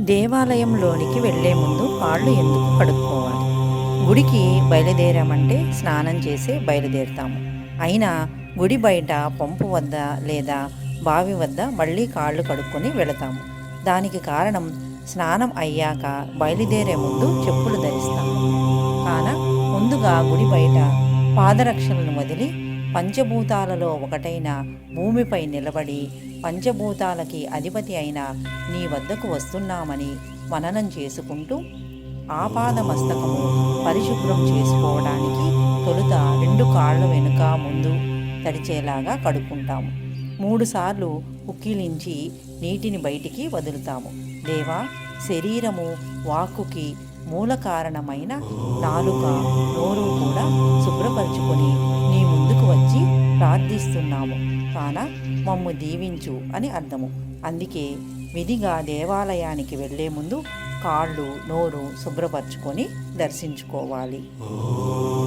దేవాలయంలోనికి వెళ్ళే ముందు కాళ్ళు ఎందుకు కడుక్కోవాలి? గుడికి బయలుదేరామంటే స్నానం చేసే బయలుదేరుతాము. అయినా గుడి బయట పంపు వద్ద లేదా బావి వద్ద మళ్ళీ కాళ్ళు కడుక్కొని వెళతాము. దానికి కారణం స్నానం అయ్యాక బయలుదేరే ముందు చెప్పులు ధరిస్తాము. కాన ముందుగా గుడి బయట పాదరక్షలను వదిలి పంచభూతాలలో ఒకటైన భూమిపై నిలబడి పంచభూతాలకి అధిపతి అయిన నీ వద్దకు వస్తున్నామని మననం చేసుకుంటూ ఆపాద మస్తకము పరిశుభ్రం చేసుకోవడానికి తొలుత రెండు కాళ్ళ వెనుక ముందు తడిచేలాగా కడుక్కుంటాము. మూడుసార్లు ఉక్కిలించి నీటిని బయటికి వదులుతాము. దేవా శరీరము వాక్కుకి మూల కారణమైన నాలుక నోరు కూడా శుభ్రపరచుకొని ప్రార్థిస్తున్నాము. కాన మమ్ము దీవించు అని అర్థము. అందుకే విధిగా దేవాలయానికి వెళ్ళే ముందు కాళ్ళు నోరు శుభ్రపరచుకొని దర్శించుకోవాలి.